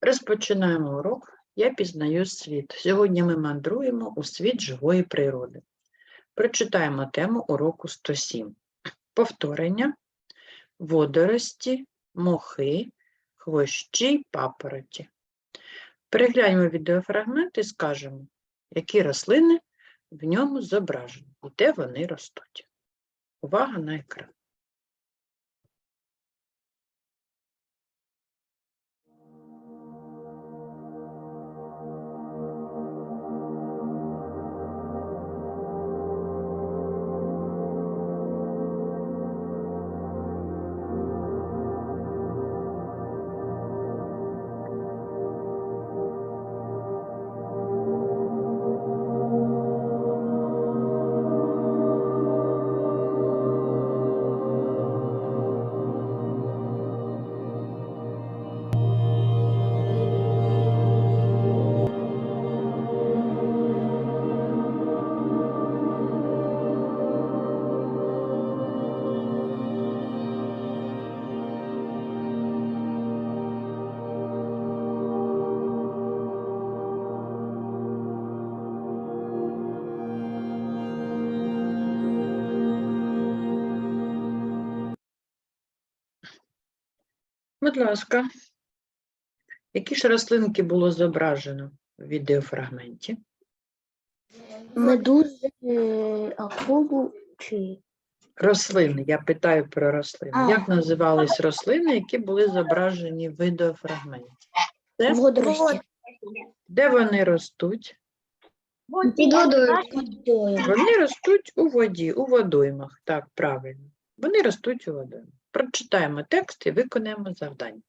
Розпочинаємо урок. Я пізнаю світ. Сьогодні ми мандруємо у світ живої природи. Прочитаємо тему уроку 107. Повторення, водорості, мохи, хвощі, й папороті. Перегляньмо відеофрагмент і скажемо, які рослини в ньому зображені і де вони ростуть. Увага на екран. Будь ласка, які ж рослинки було зображено в відеофрагменті? Медузи, е, акулу чи Рослини, я питаю про рослини. А. Як називались рослини, які були зображені в відеофрагменті? Це водорості. де вони ростуть? Під водою. Вони ростуть у воді, у водоймах. Так, правильно. Вони ростуть у водоймах. Прочитаємо текст і виконаємо завдання.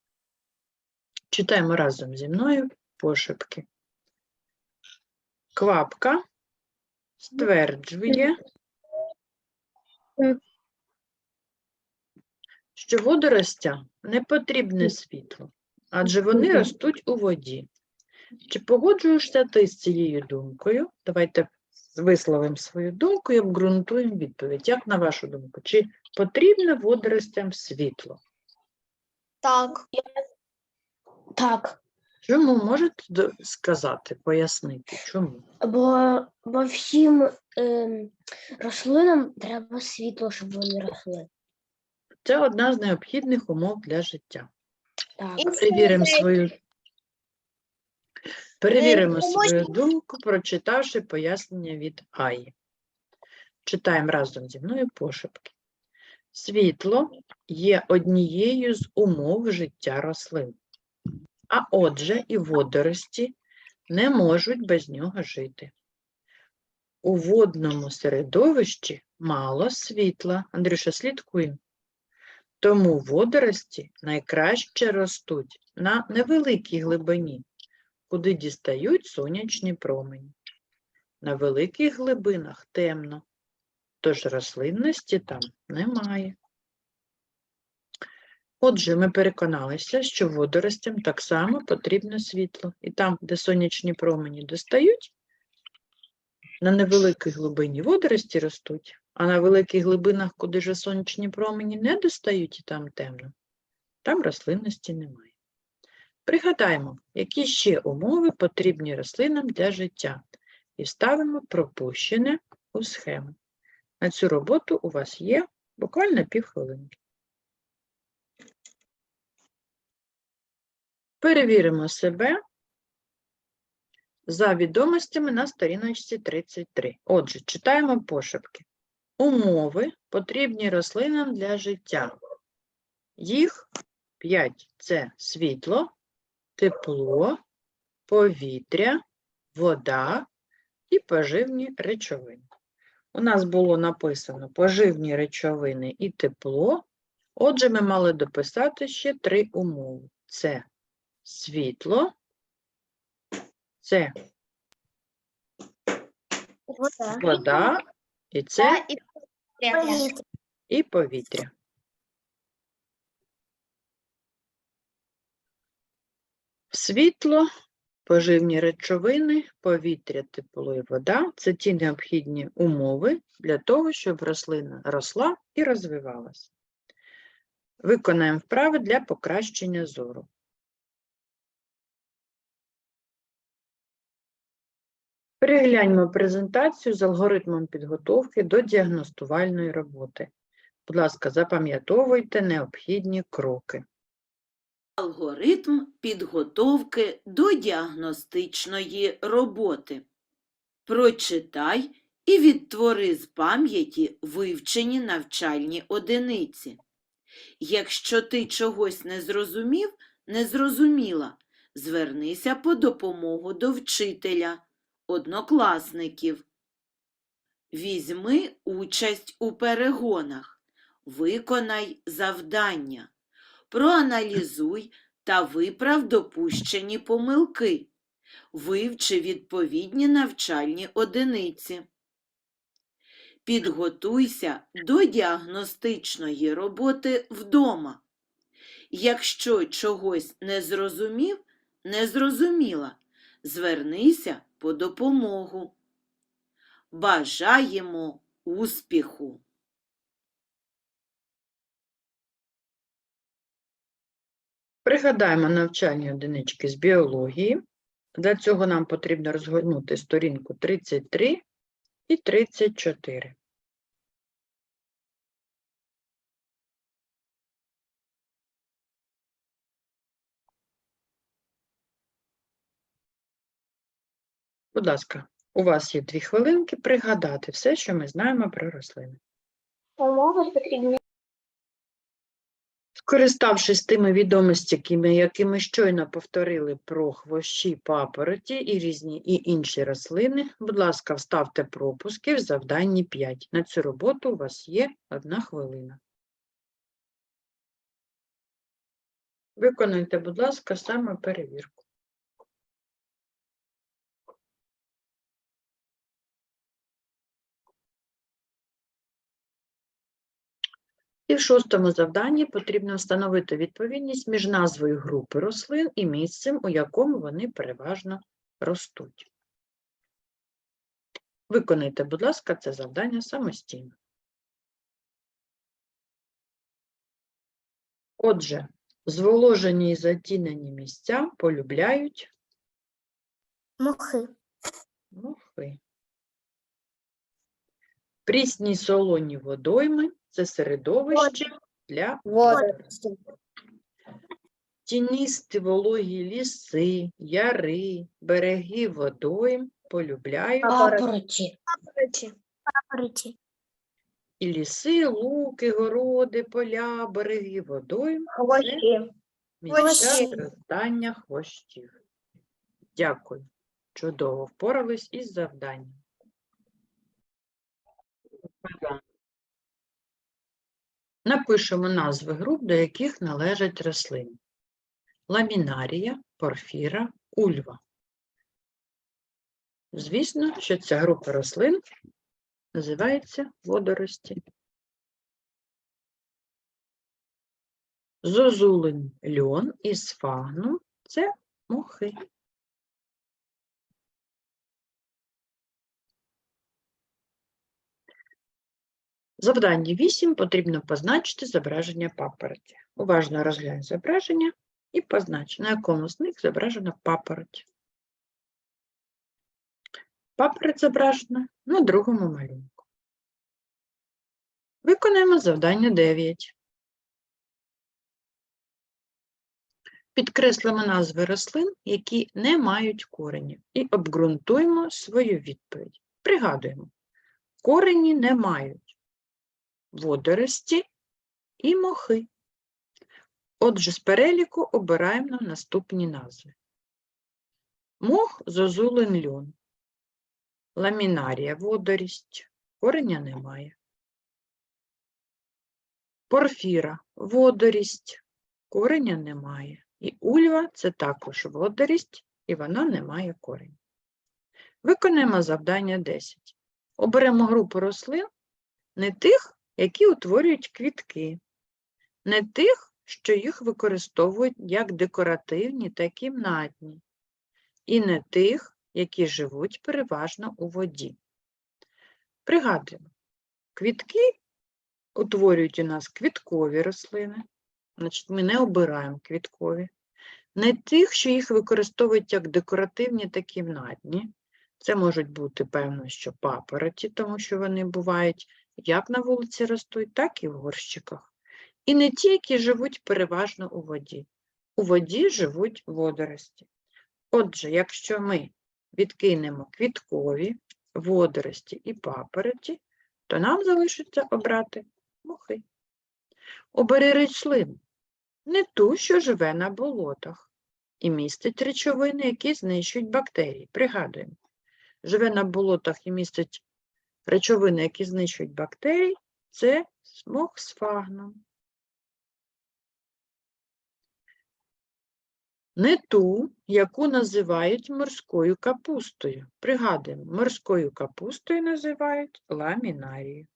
Читаємо разом зі мною пошепки. Квапка стверджує, що водоростям не потрібне світло, адже вони ростуть у воді. Чи погоджуєшся ти з цією думкою? Давайте висловимо свою думку і обґрунтуємо відповідь. Як на вашу думку, чи потрібне водоростям світло? Так, Так, Чому можете до- сказати, пояснити, чому? бо, бо всім ем, рослинам треба світло, щоб вони росли. Це одна з необхідних умов для життя. Так. Перевіримо свою, перевіримо свою думку, прочитавши пояснення від Аї. Читаємо разом зі мною пошепки. Світло є однією з умов життя рослин. А отже, і водорості не можуть без нього жити. У водному середовищі мало світла. Андрюша, слідкуй. Тому водорості найкраще ростуть на невеликій глибині, куди дістають сонячні промені. На великих глибинах темно, тож рослинності там немає. Отже, ми переконалися, що водоростям так само потрібно світло. І там, де сонячні промені достають, на невеликій глибині водорості ростуть, а на великих глибинах, куди ж сонячні промені не достають і там темно, там рослинності немає. Пригадаємо, які ще умови потрібні рослинам для життя, і ставимо пропущене у схему. На цю роботу у вас є буквально півхвилини. Перевіримо себе за відомостями на сторіночці 33. Отже, читаємо пошепки. Умови потрібні рослинам для життя. Їх 5 це світло, тепло, повітря, вода і поживні речовини. У нас було написано поживні речовини і тепло. Отже, ми мали дописати ще три умови: це світло, це вода і це і і повітря. Світло, поживні речовини, повітря, тепло і вода це ті необхідні умови для того, щоб рослина росла і розвивалася. Виконаємо вправи для покращення зору. Перегляньмо презентацію з алгоритмом підготовки до діагностувальної роботи. Будь ласка, запам'ятовуйте необхідні кроки. Алгоритм підготовки до діагностичної роботи. Прочитай і відтвори з пам'яті вивчені навчальні одиниці. Якщо ти чогось не зрозумів, не зрозуміла, звернися по допомогу до вчителя, однокласників. Візьми участь у перегонах, виконай завдання. Проаналізуй та виправ допущені помилки. Вивчи відповідні навчальні одиниці. Підготуйся до діагностичної роботи вдома. Якщо чогось не зрозумів, не зрозуміла, звернися по допомогу. Бажаємо успіху! Пригадаємо навчальні одинички з біології. Для цього нам потрібно розгорнути сторінку 33 і 34. Будь ласка, у вас є дві хвилинки пригадати все, що ми знаємо про рослини. Умови потрібні. Скориставшись тими відомостями, які ми щойно повторили про хвощі, папороті і різні і інші рослини, будь ласка, вставте пропуски в завданні 5. На цю роботу у вас є одна хвилина. Виконуйте, будь ласка, саме перевірку. І в шостому завданні потрібно встановити відповідність між назвою групи рослин і місцем, у якому вони переважно ростуть. Виконайте, будь ласка, це завдання самостійно. Отже, зволожені і затінені місця полюбляють Мохи. мохи. Прісні солоні водойми це середовище для Водорості. Тіністі вологі ліси, яри, береги водойм полюбляють Папороті. Папороті. і ліси, луки, городи, поля, береги водойм Хвощі. місця зростання хвощів. Дякую. Чудово впорались із завданням. Напишемо назви груп, до яких належать рослини. Ламінарія, порфіра, ульва. Звісно, що ця група рослин називається водорості. Зозулин льон і сфагнум – це мохи. Завдання 8 потрібно позначити зображення папороті. Уважно розглянь зображення і познач, на якому з них зображена папороть. Папороть зображена на другому малюнку. Виконаємо завдання 9. Підкреслимо назви рослин, які не мають коренів, і обґрунтуємо свою відповідь. Пригадуємо, корені не мають водорості і мохи. Отже, з переліку обираємо наступні назви. Мох зозулин льон. Ламінарія водорість. Кореня немає. Порфіра водорість. Кореня немає. І ульва це також водорість, і вона не має корення. Виконаємо завдання 10. Оберемо групу рослин не тих, які утворюють квітки, не тих, що їх використовують як декоративні та кімнатні, і не тих, які живуть переважно у воді. Пригадуємо, квітки утворюють у нас квіткові рослини, значить ми не обираємо квіткові, не тих, що їх використовують як декоративні та кімнатні, Це можуть бути, певно, що папороті, тому що вони бувають як на вулиці ростуть, так і в горщиках. І не ті, які живуть переважно у воді. У воді живуть водорості. Отже, якщо ми відкинемо квіткові, водорості і папороті, то нам залишиться обрати мохи. Обери рослину, не ту, що живе на болотах, і містить речовини, які знищують бактерії. Пригадуємо, живе на болотах і містить речовини, які знищують бактерії, це смог з фагном. Не ту, яку називають морською капустою. Пригадуємо, морською капустою називають ламінарію.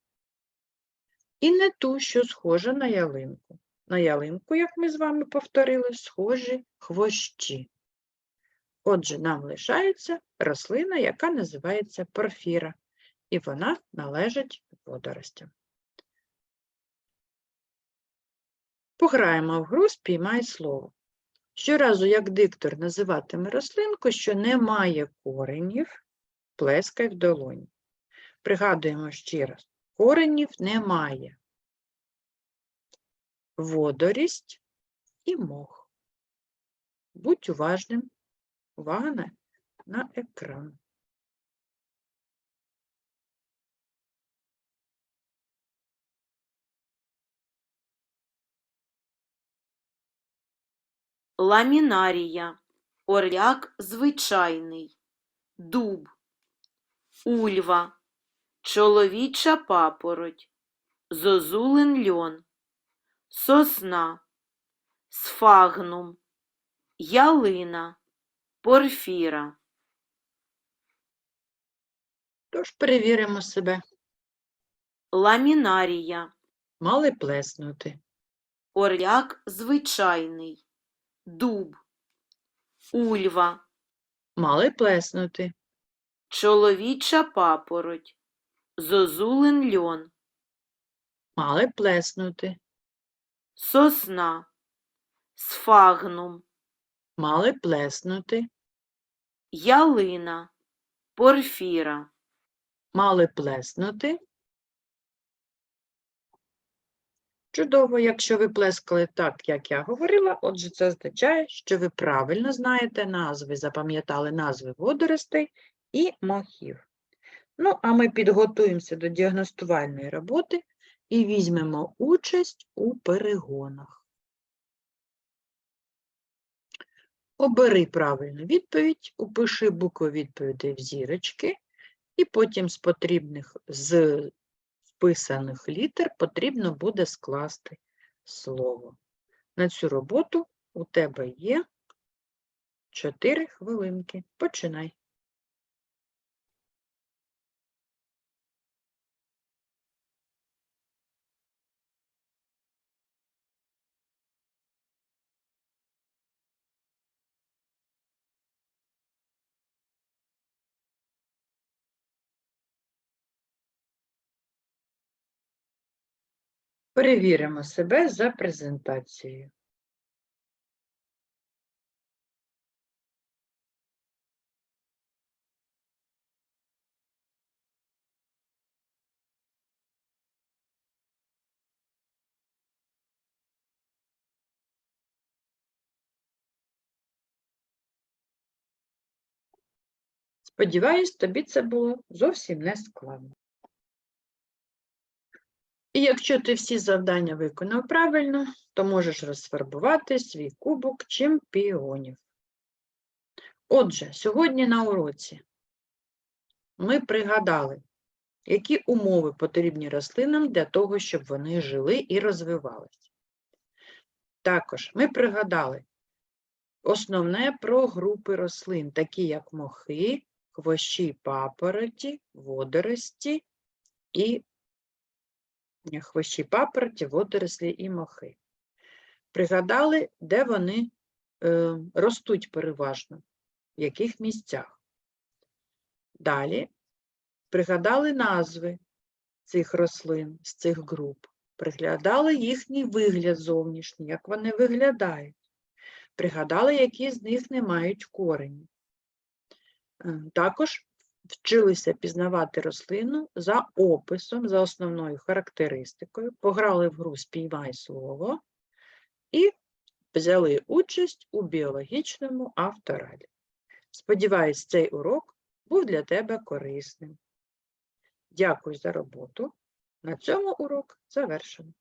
І не ту, що схожа на ялинку. На ялинку, як ми з вами повторили, схожі хвощі. Отже, нам лишається рослина, яка називається порфіра, і вона належить водоростям. Пограємо в гру «Спіймай слово». Щоразу, як диктор називатиме рослинку, що не має коренів, плескай в долоні. Пригадуємо ще раз, коренів немає. Водорість і мох. Будь уважним. Увага на, екран. Ламінарія, орляк звичайний, дуб, ульва, чоловіча папороть, зозулин льон, сосна, сфагнум, ялина, порфіра. Тож перевіримо себе. Ламінарія, Мали плеснути. орляк звичайний, дуб, ульва, Мали плеснути. чоловіча папороть, зозулин льон, Мали плеснути. сосна, сфагнум, Мали плеснути. ялина, порфіра. Мали плеснути. Чудово, якщо ви плескали так, як я говорила, отже, це означає, що ви правильно знаєте назви, запам'ятали назви водоростей і мохів. Ну, а ми підготуємося до діагностувальної роботи і візьмемо участь у перегонах. Обери правильну відповідь, упиши букву відповідей в зірочки, і потім з потрібних з вписаних літер потрібно буде скласти слово. На цю роботу у тебе є 4 хвилинки. Починай. Перевіримо себе за презентацією. Сподіваюсь, тобі це було зовсім не складно. І якщо ти всі завдання виконав правильно, то можеш розфарбувати свій кубок чемпіонів. Отже, сьогодні на уроці ми пригадали, які умови потрібні рослинам для того, щоб вони жили і розвивалися. Також ми пригадали основне про групи рослин, такі як мохи, хвощі папороті, водорості і хвощі папороті, водорослі і мохи. Пригадали, де вони е, ростуть переважно, в яких місцях. Далі пригадали назви цих рослин з цих груп, приглядали їхній вигляд зовнішній, як вони виглядають. Пригадали, які з них не мають корені. Е, Також вчилися пізнавати рослину за описом, за основною характеристикою, пограли в гру Спіймай слово і взяли участь у біологічному авторалі. Сподіваюсь, цей урок був для тебе корисним. Дякую за роботу. На цьому урок завершено.